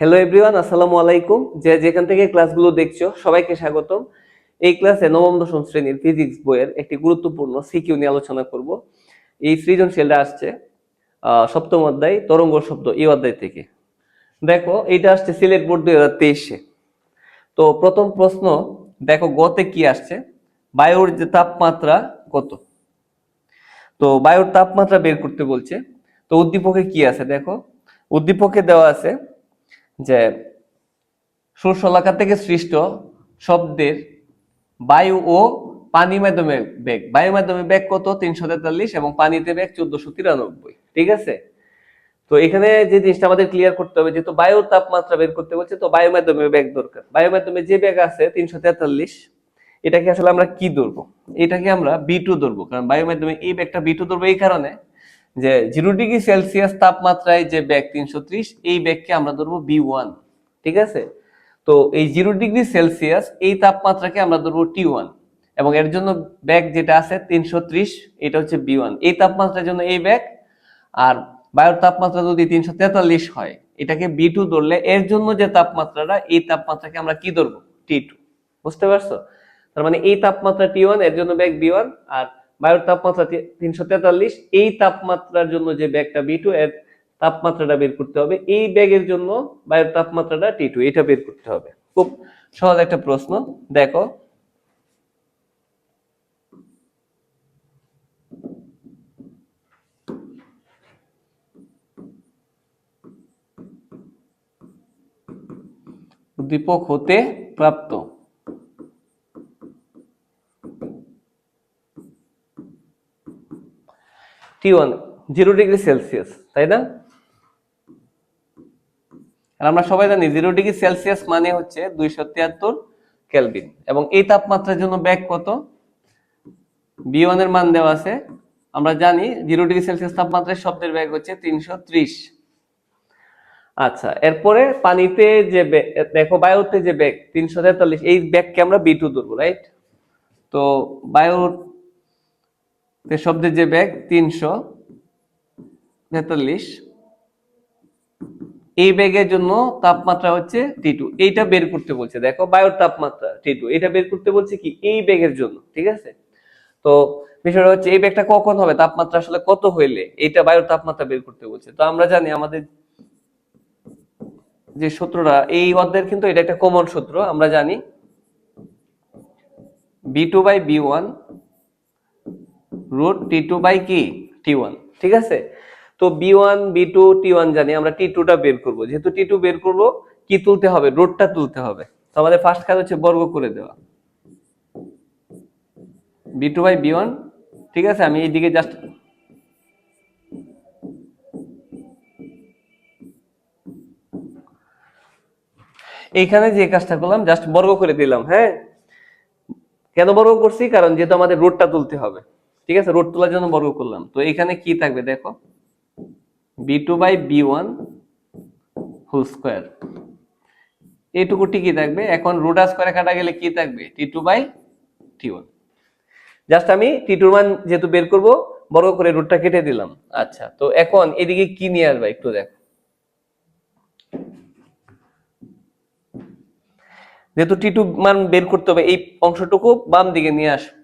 Hello everyone আসসালামু আলাইকুম। যে যেখান থেকে ক্লাসগুলো দেখছ, সবাইকে স্বাগতম। এই ক্লাসে নবম, দশম শ্রেণির ফিজিক্স বইয়ের একটি গুরুত্বপূর্ণ সিকিউ নিয়ে আলোচনা করব। এই সৃজনশীলটা আসছে সপ্তম অধ্যায়, তরঙ্গ শব্দ এই অধ্যায় থেকে। দেখো এটা আসছে সিলেট বোর্ড দুই হাজার তেইশে। তো প্রথম প্রশ্ন, দেখো গতে কি আসছে? বায়ুর যে তাপমাত্রা কত? তো বায়ুর তাপমাত্রা বের করতে বলছে। তো উদ্দীপকে কি আছে? দেখো, উদ্দীপকে দেওয়া আছে যে শস্যলাকা থেকে সৃষ্ট শব্দের বায়ু ও পানি মাধ্যমে বেগ। বায়ু মাধ্যমে বেগ কত? তিনশো তেতাল্লিশ এবং পানিতে বেগ চোদ্দশো তিরানব্বই। ঠিক আছে? তো এখানে যে জিনিসটা আমাদের ক্লিয়ার করতে হবে, যেহেতু বায়ুর তাপমাত্রা বের করতে বলছে, তো বায়ু মাধ্যমে বেগ দরকার। বায়ু মাধ্যমে যে বেগ আছে, তিনশো তেতাল্লিশ, এটাকে আসলে আমরা কি ধরবো? এটাকে আমরা বি টু ধরবো, কারণ বায়ু মাধ্যমে এই ব্যাগটা বি টু ধরবো এই কারণে। যে জিরো ডিগ্রি সেলসিয়াস তাপমাত্রায় যে ব্যাগ তিনশো ত্রিশ, এই ব্যাগকে আমরা ধরবো বি ওয়ান, ঠিক আছে? তো এই জিরো ডিগ্রি সেলসিয়াস এই তাপমাত্রাকে আমরা ধরবো টি ওয়ান এবং এর জন্য ব্যাগ যেটা আছে তিনশো ত্রিশ, এটা হচ্ছে বি ওয়ান। এই তাপমাত্রার জন্য এই ব্যাগ আর বায়ুর তাপমাত্রা যদি তিনশো তেতাল্লিশ হয়, এটাকে বি টু ধরলে এর জন্য যে তাপমাত্রাটা, এই তাপমাত্রাকে আমরা কি ধরবো? টি টু, বুঝতে পারছ? তার মানে এই তাপমাত্রা টি ওয়ান, এর জন্য ব্যাগ বি ওয়ান আর বায়ুর তাপমাত্রা তিনশো তেতাল্লিশ, এই তাপমাত্রার জন্য যে ব্যাগটা বি টু এর তাপমাত্রাটা বের করতে হবে। এই ব্যাগের জন্য বায়ুর তাপমাত্রাটা টি টু এটা বের করতে হবে। খুব সহজ একটা প্রশ্ন। দেখো। উদ্দীপক হতে প্রাপ্ত। T one zero degree Celsius তাই না? আর আমরা সবাই জানি জিরো ডিগ্রি সেলসিয়াস মানে হচ্ছে দুইশো তিয়াত্তর কেলভিন এবং এই তাপমাত্রার জন্য ব্যাগ কত? বি এর মান দেওয়া আছে। আমরা জানি জিরো ডিগ্রি সেলসিয়াস তাপমাত্রায় শব্দের ব্যাগ হচ্ছে তিনশো ত্রিশ। আচ্ছা এরপরে পানিতে যে দেখো বায়ুতে যে ব্যাগ, তিনশো তেতাল্লিশ, এই ব্যাগকে আমরা বি টু ধরবো রাইট তো বায়ুর শব্দের যে ব্যাগ, তিনশো তেতাল্লিশ। এই ব্যাগের জন্য তাপমাত্রা হচ্ছে টি টু। এইটা বের করতে বলছে, দেখো বায়ুর তাপমাত্রা টি টু। এটা বের করতে বলছে কি? এই ব্যাগের জন্য, ঠিক আছে? তো বিষয়টা হচ্ছে, এই ব্যাগটা কখন হবে? তাপমাত্রা আসলে কত হইলে? এইটা বায়ুর তাপমাত্রা বের করতে বলছে। তো আমরা জানি আমাদের যে সূত্রটা, এই অধ্যায়ের কিন্তু এটা একটা কমন সূত্র। আমরা জানি B two by B one root T two by কি? টি ওয়ান ঠিক আছে? তো B one B two T one জানি, আমরা টি টুটা বের করব। যেহেতু টি টু বের করব, কি তুলতে হবে? রুটটা তুলতে হবে। তো আমাদের ফার্স্ট কাজ হচ্ছে বর্গ করে দেওয়া। B two by B one ঠিক আছে? আমি এইদিকে জাস্ট এইখানে যে কাজটা করলাম জাস্ট বর্গ করে দিলাম হ্যাঁ? কেন বর্গ করছি? কারণ যেহেতু আমাদের রোডটা তুলতে হবে। ঠিক আছে? রোড তোলার জন্য বর্গ করলাম। তো এখানে কি থাকবে দেখো? B two by B one whole square এইটুকু ঠিকই থাকবে? এখন রুট স্কোয়ারে কাটা গেলে কি থাকবে? T two by T one just আমি টি টুর মান যেহেতু বের করব, বর্গ করে রোডটা কেটে দিলাম। আচ্ছা তো এখন এদিকে কি নিয়ে আসবে একটু দেখো। যেহেতু টি টু মান বের করতে হবে, এই অংশটুকু বাম দিকে নিয়ে আসবে।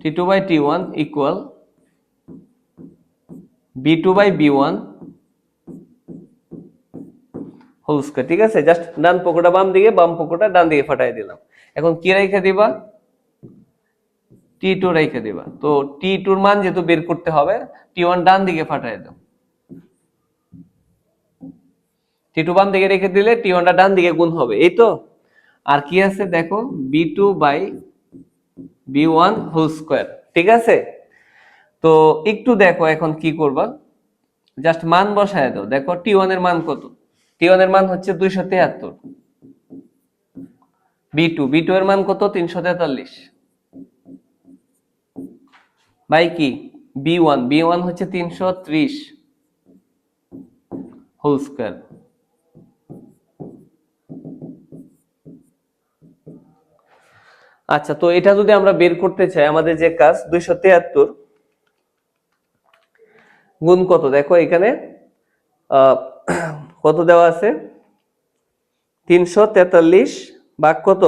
T2 by T1 equal B2 by B1 whole square ঠিক আছে? জাস্ট ডান পকোটা বাম দিকে, বাম পকোটা ডান দিকে ফাটাই দিলাম। এখন কি রেখে দিবা? টি টু রেখে দিবা। তো টি টুর মান যেহেতু বের করতে হবে টি ওয়ান ডান দিকে ফাটাই দাও। টি টু বাম দিকে রেখে দিলে টি ওয়ানটা ডান দিকে গুণ হবে, এই তো? আর কি আছে দেখো? B two by B one whole square, ঠিক আছে? তো একটু দেখো এখন কি করবা। জাস্ট মান বসায় দাও, দেখো টি ওয়ানের মান কত? টি ওয়ানের মান হচ্ছে দুইশো তেহাত্তর। বি টু বি টু এর মান কত? তিনশো তেতাল্লিশ। বাই কি? বি ওয়ান বি ওয়ান হচ্ছে তিনশো ত্রিশ হোল স্কোয়ার। আচ্ছা তো এটা যদি আমরা বের করতে চাই, আমাদের যে কাজ, দুইশো তেহাত্তর, গুণ কত? দেখো এখানে কত দেওয়া আছে? তিনশো তেতাল্লিশ ভাগ কত?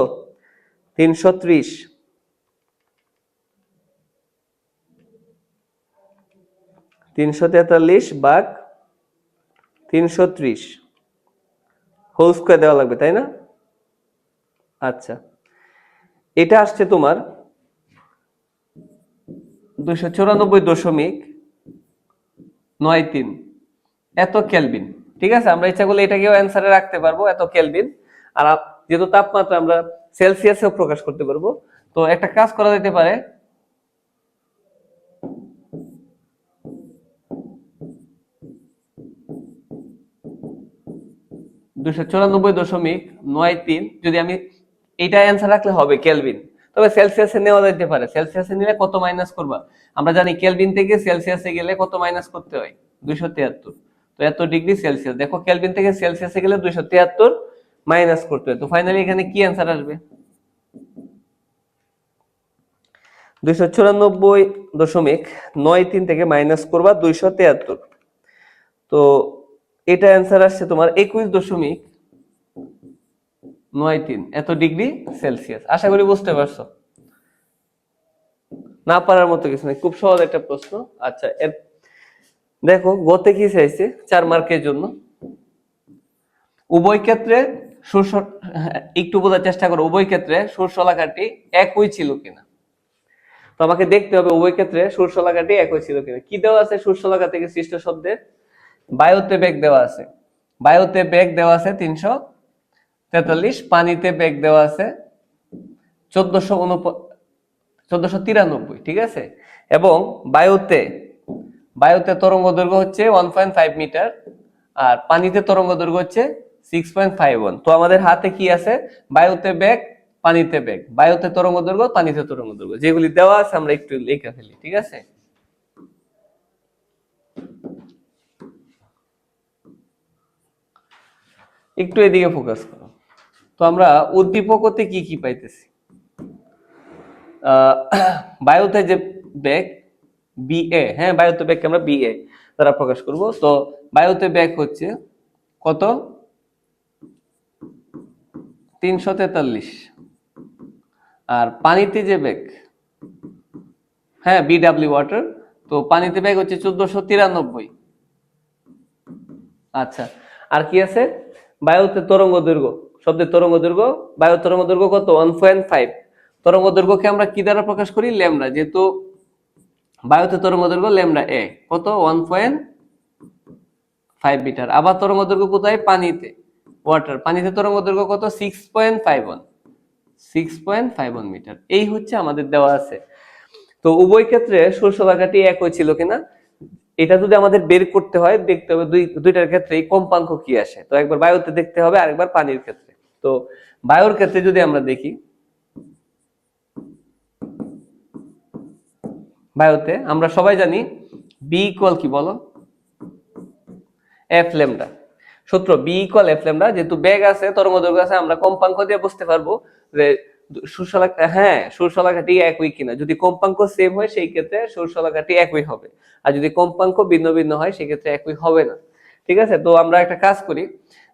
তিনশো ত্রিশ। তিনশো তেতাল্লিশ ভাগ তিনশো ত্রিশ। হোল স্কোয়ার দেওয়া লাগবে, তাই না? আচ্ছা। এটা আসছে তোমার দুশো চুরানব্বই দশমিক নয় তিন। এত কেলভিন ঠিক আছে? আমরা ইচ্ছা করলে এটাকেও অ্যান্সারে রাখতে পারব, এত কেলভিন আর যেহেতু তাপমাত্রা আমরা সেলসিয়াসেও প্রকাশ করতে পারব, তো একটা কাজ করা যেতে পারে। দুশো চুরানব্বই দশমিক নয় তিন, যদি আমি এটা অ্যান্সার রাখলে হবে কেলভিন তবে সেলসিয়াসে নেওয়া যেতে পারে। সেলসিয়াসে নিলে কত মাইনাস করবা? আমরা জানি কেলভিন থেকে সেলসিয়াসে গেলে কত মাইনাস করতে হয়? দুইশো তিয়াত্তর। তো এত ডিগ্রি সেলসিয়াস দেখো কেলভিন থেকে সেলসিয়াসে গেলে দুইশো তিয়াত্তর মাইনাস করতে হয়। তো ফাইনালি এখানে কি অ্যান্সার আসবে? দুইশো চুরানব্বই দশমিক নয় তিন থেকে মাইনাস করবা দুইশো তিয়াত্তর। তো এটা অ্যান্সার আসছে তোমার একুশ দশমিক নয় তিন। এত ডিগ্রি সেলসিয়াস। আশা করি বুঝতে পারছ। না পারার মতো কিছু নেই। খুব সহজ একটা প্রশ্ন। আচ্ছা এর দেখো, গতে কি চাইছে? চার মার্কের জন্য। উভয় ক্ষেত্রে শস্য, একটু বোঝার চেষ্টা করো। উভয় ক্ষেত্রে শস্যলাকাটি একই ছিল কিনা? তো আমাকে দেখতে হবে উভয় ক্ষেত্রে শস্যলাকাটি একই ছিল কিনা। কি দেওয়া আছে? শস্যলাকা থেকে সৃষ্ট শব্দের? বায়ুতে বেগ দেওয়া আছে। বায়ুতে বেগ দেওয়া আছে তিনশো তেতাল্লিশ, পানিতে বেগ দেওয়া আছে চোদ্দশো উনপ চোদ্দশো তিরানব্বই, ঠিক আছে? এবং বায়ুতে বায়ুতে তরঙ্গ দৈর্ঘ্য হচ্ছে ওয়ান পয়েন্ট ফাইভ মিটার আর পানিতে তরঙ্গ দৈর্ঘ্য হচ্ছে সিক্স পয়েন্ট ফাইভ ওয়ান তো আমাদের হাতে কি আছে? বায়ুতে বেগ, পানিতে বেগ। বায়ুতে তরঙ্গ দৈর্ঘ্য, পানিতে তরঙ্গ দৈর্ঘ্য। যেগুলি দেওয়া আছে আমরা একটু লিখে ফেলি, ঠিক আছে? একটু এদিকে ফোকাস করো। তো আমরা উদ্দীপক উদ্দীপকতে কি কি পাইতেছি? বায়ুতে যে বেগ বিএ হ্যাঁ বায়ুতে বেগকে আমরা বিএ দ্বারা প্রকাশ করব। তো বায়ুতে বেগ হচ্ছে কত? তিনশো তেতাল্লিশ। আর পানিতে যে বেগ হ্যাঁ বিডাব্লিউ ওয়াটার তো পানিতে বেগ হচ্ছে চোদ্দশো তিরানব্বই। আচ্ছা আর কি আছে? বায়ুতে তরঙ্গ দৈর্ঘ্য শব্দের তরঙ্গ দৈর্ঘ্য বায়ু তরঙ্গ দৈর্ঘ্য কত? ওয়ান পয়েন্ট ফাইভ তরঙ্গ দৈর্ঘ্যকে আমরা কি দ্বারা প্রকাশ করি? ল্যামডা, যেহেতু বায়ুতে তরঙ্গ দৈর্ঘ্য ল্যামডা এ। কত? One point five metre. আবার তরঙ্গ দৈর্ঘ্য কোথায়? পানিতে। ওয়াটার পানিতে তরঙ্গ দৈর্ঘ্য কত? Six point five one six point five one metre. এই হচ্ছে আমাদের দেওয়া আছে। তো উভয় ক্ষেত্রে শস্যলাকাটি একই ছিল কিনা? এটা যদি আমাদের বের করতে হয়, দেখতে হবে দুই, দুইটার ক্ষেত্রে কম্পাঙ্ক কি আসে? তো একবার বায়ুতে দেখতে হবে, আরেকবার পানির ক্ষেত্রে। তো বায়ুর ক্ষেত্রে যদি আমরা দেখি, বায়ুতে আমরা সবাই জানি বি ইকুয়াল কি বলো? এফ ল্যামডা সূত্র বি ইকুয়াল এফ ল্যামডা যেহেতু বেগ আছে তরঙ্গ দৈর্ঘ্য আছে, আমরা কম্পাঙ্ক দিয়ে বুঝতে পারব যে সুরশলাকা হ্যাঁ সুরশলাকাটি একই কিনা। যদি কম্পাঙ্ক সেম হয়, সেই ক্ষেত্রে সুরশলাকাটি একই হবে। আর যদি কম্পাঙ্ক ভিন্ন ভিন্ন হয় সেক্ষেত্রে একই হবে না। ঠিক আছে? তো আমরা একটা কাজ করি।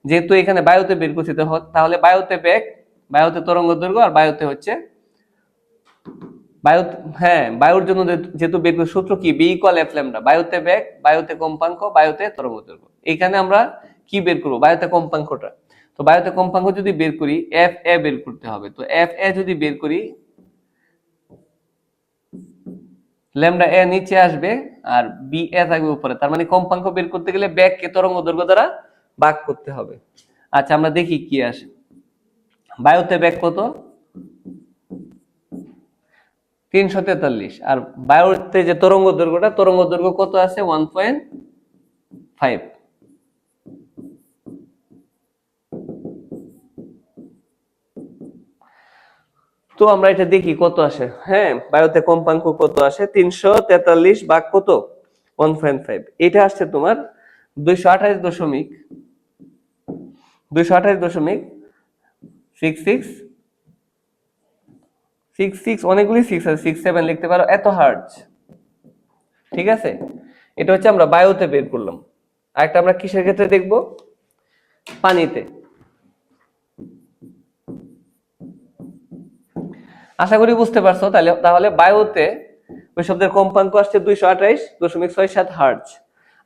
যেহেতু এখানে বায়ুতে বের করছি তো- তাহলে বায়ুতে বেগ, বায়ুতে তরঙ্গ দৈর্ঘ্য আর বায়ুতে হচ্ছে বায়ু হ্যাঁ বায়ুর জন্য যেহেতু করি সূত্র কি? বি ইকুয়াল এফ ল্যামডা বায়ুতে বেগ, বায়ুতে কম্পাঙ্ক, বায়ুতে তরঙ্গ দৈর্ঘ্য। এখানে আমরা কি বের করব? বায়ুতে কম্পাঙ্কটা। তো বায়ুতে কম্পাঙ্ক যদি বের করি এফ এ বের করতে হবে। তো এফ এ যদি বের করি ল্যামডা এ নিচে আসবে আর বি এ থাকবে উপরে। তার মানে কম্পাঙ্ক বের করতে গেলে ব্যাগকে তরঙ্গ দৈর্ঘ্য দ্বারা ভাগ করতে হবে। আচ্ছা আমরা দেখি কি আসে। বায়ুতে ব্যাগ কত? তিনশো তেতাল্লিশ। আর বায়ুতে যে তরঙ্গ দৈর্ঘ্যটা, তরঙ্গ দৈর্ঘ্য কত আছে? One point five. তো আমরা এটা দেখি কত আসে। হ্যাঁ বায়ুতে কম্পাঙ্ক কত আসে? তিনশো তেতাল্লিশ ভাগ কত? One point five. এটা আসছে তোমার দুইশো আঠাইশ দশমিক দুইশো আঠাইশ দশমিক সিক্স সিক্স সিক্স সিক্স অনেকগুলি সিক্স আছে সিক্স সেভেন লিখতে পারো, এত হার্জ ঠিক আছে? এটা হচ্ছে আমরা বায়ুতে বের করলাম। আরেকটা আমরা কিসের ক্ষেত্রে দেখব? পানিতে। আশা করি বুঝতে পারছ, তাহলে তাহলে বায়ুতে ওই শব্দের কম্পাঙ্ক আসছে দুইশো আঠাইশ দশমিক ছয় সাত হার্জ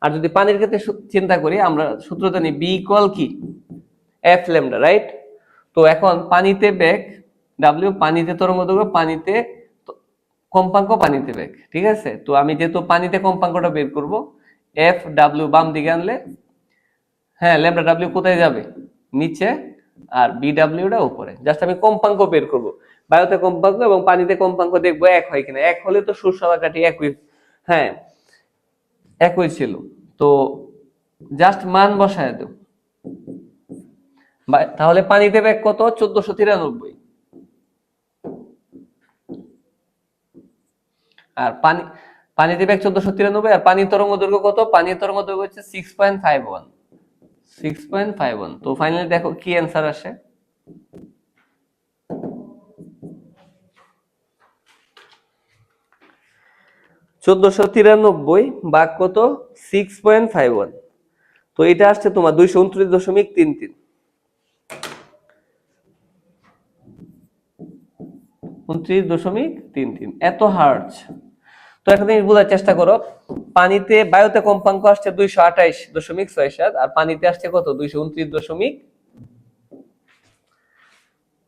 আর যদি পানির ক্ষেত্রে চিন্তা করি, আমরা সূত্র জানি বি ইকুয়াল কি? এফ ল্যামডা রাইট তো এখন পানিতে বেগ ডাব্লিউ পানিতে তরঙ্গ দৈর্ঘ্য পানিতে কম্পাঙ্ক পানিতে বেগ, ঠিক আছে? তো আমি যেহেতু পানিতে কম্পাঙ্কটা বের করব এফ ডাব্লিউ বাম দিকে আনলে হ্যাঁ ল্যামডা ডাব্লিউ কোথায় যাবে? নিচে, আর বি ডাব্লিউটা উপরে। জাস্ট আমি কম্পাঙ্ক বের করব। বায়ুতে কম্পাঙ্ক এবং পানিতে কম্পাঙ্ক দেখব এক হয় কিনা। এক হলে তো সুরসালাকাঠি একই হ্যাঁ একই ছিল। তো জাস্ট মান বসায় দেব। তাহলে পানিতে ব্যাগ কত? চোদ্দশো তিরানব্বই। আর পানি পানিতে ব্যাগ চোদ্দশো তিরানব্বই, আর পানির তরঙ্গ দৈর্ঘ্য কত? পানির তরঙ্গ দৈর্ঘ্য হচ্ছে six point five one six point five one তো ফাইনালি দেখো কি অ্যান্সার আসে? চোদ্দশো তিরানব্বই বাঘ কত? সিক্স পয়েন্ট ফাইভ ওয়ান তো এটা আসছে তোমার দুইশো উনত্রিশ দশমিক তিন তিন। উনত্রিশ দশমিক তিন তিন। এত হার্জ। তো একটা জিনিস বোঝার চেষ্টা করো, পানিতে বায়ুতে কম্পাঙ্ক আসছে দুইশো আঠাইশ দশমিক ছয় সাত আর পানিতে আসছে কত? দুইশো উনত্রিশ দশমিক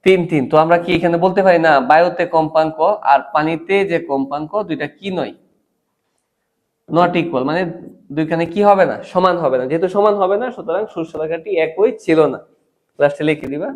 তিন তিন। তো আমরা কি এখানে বলতে পারি? না, বায়ুতে কম্পাঙ্ক আর পানিতে যে কম্পাঙ্ক, দুইটা কি নয়? নট ইকুয়াল মানে দুইখানে কি হবে না? সমান হবে না। যেহেতু সমান হবে না, সুতরাং সূর্যরেখাটি একই ছিল না। লাস্টে লিখে দিবা।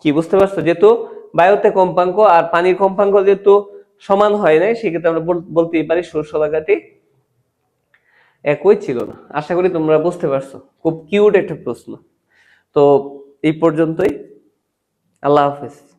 কি বুঝতে পারছ? যেহেতু বায়ুতে কম্পাঙ্ক আর পানির কম্পাঙ্ক যেহেতু সমান হয় নাই, সেক্ষেত্রে আমরা বল- বলতেই পারি সূর্যরেখাটি একই ছিল না। আশা করি তোমরা বুঝতে পারছ। খুব কিউট একটা প্রশ্ন। তো এই পর্যন্তই। আল্লাহ হাফেজ।